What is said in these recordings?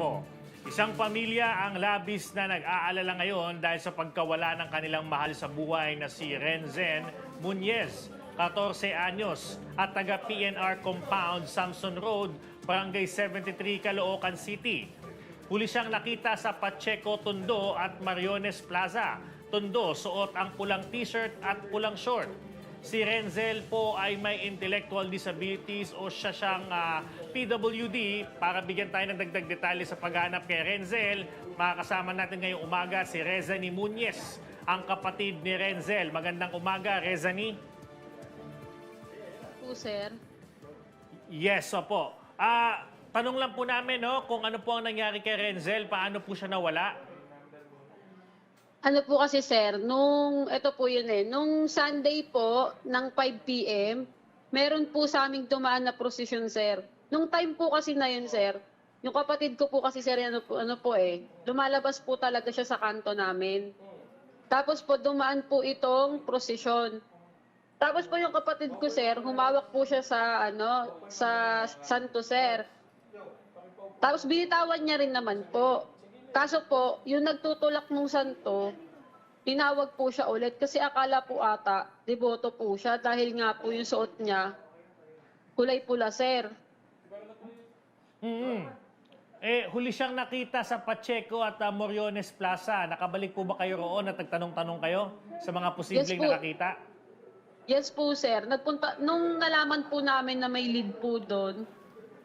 mo. Isang pamilya ang labis na nag-aalala ngayon dahil sa pagkawala ng kanilang mahal sa buhay na si Renzen Muñez, 14 anyos, at taga PNR Compound, Samson Road, Barangay 73, Caloocan City. Huli siyang nakita sa Pacheco Tondo at Mariones Plaza. Tondo, suot ang pulang t-shirt at pulang short. Si Renzel po ay may intellectual disabilities o siya siyang ah, PWD. Para bigyan tayo ng dagdag detalye sa paghanap kay Renzel, makakasama natin ngayong umaga si Rezani Muñez, ang kapatid ni Renzel. Magandang umaga, Rezani. po, sir. Yes, opo. Ah, tanong lang po namin no, kung ano po ang nangyari kay Renzel, paano po siya nawala? Ano po kasi, sir, nung, ito po yun eh, nung Sunday po, ng 5 p.m., meron po sa aming dumaan na prosesyon, sir. Nung time po kasi na yun, sir, yung kapatid ko po kasi, sir, ano po, ano po eh, lumalabas po talaga siya sa kanto namin. Tapos po, dumaan po itong prosesyon. Tapos po yung kapatid ko, sir, humawak po siya sa, ano, sa santo, sir. Tapos binitawan niya rin naman po. Kaso po, yung nagtutulak ng santo, tinawag po siya ulit kasi akala po ata, deboto po siya dahil nga po yung suot niya, kulay pula, sir. mm Eh, huli siyang nakita sa Pacheco at ah, Moriones Plaza. Nakabalik po ba kayo roon at nagtanong-tanong kayo sa mga posibleng Yes po. nakakita? Yes po, sir. Nagpunta, nung nalaman po namin na may lead po doon,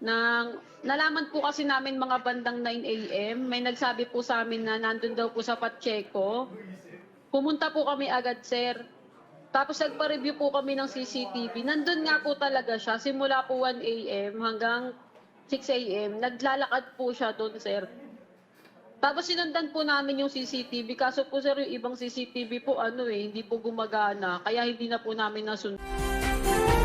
nang, nalaman po kasi namin mga bandang 9 a.m., may nagsabi po sa amin na nandun daw po sa Pacheco. Pumunta po kami agad, sir. Tapos nagpa-review po kami ng CCTV. Nandun nga po talaga siya, simula po 1 a.m. hanggang 6 a.m. Naglalakad po siya doon, sir. Tapos sinundan po namin yung CCTV. Kaso po sir, yung ibang CCTV po ano eh, hindi po gumagana. Kaya hindi na po namin nasundan.